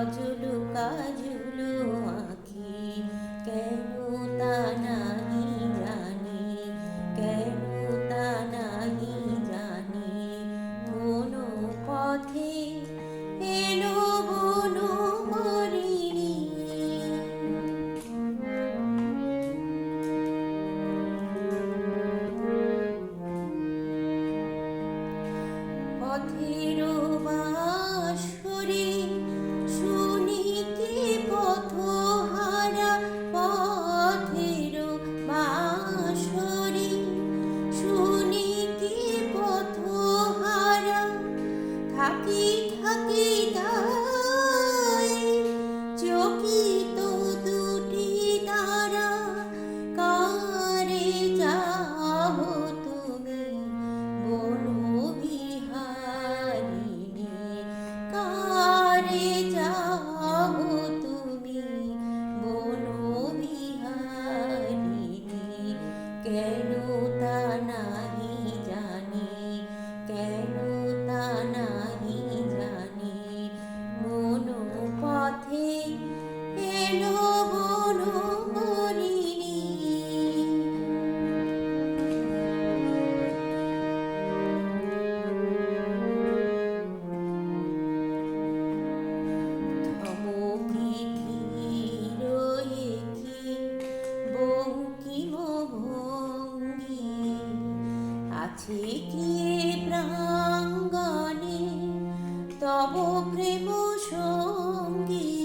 గాజులు కాజులు আছে কি প্রাঙ্গণে তব প্রেম সঙ্গী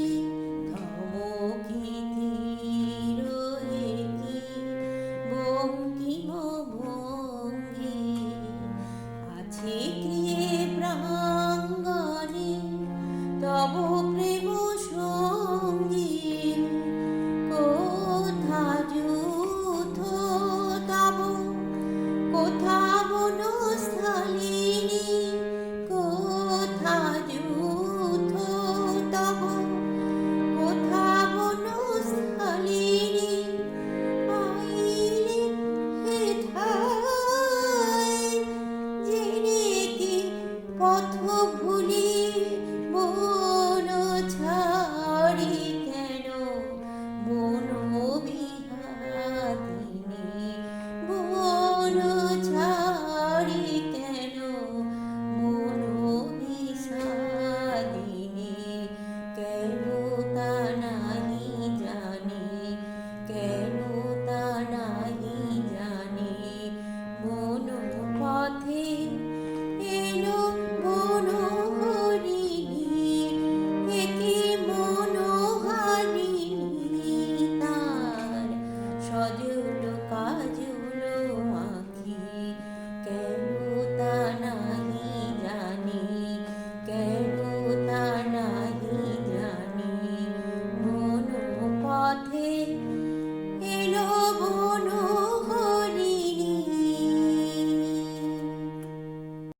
সজল কাজল আঁখি কেন জানি কেন তা জানি। মন পথে এলো বনো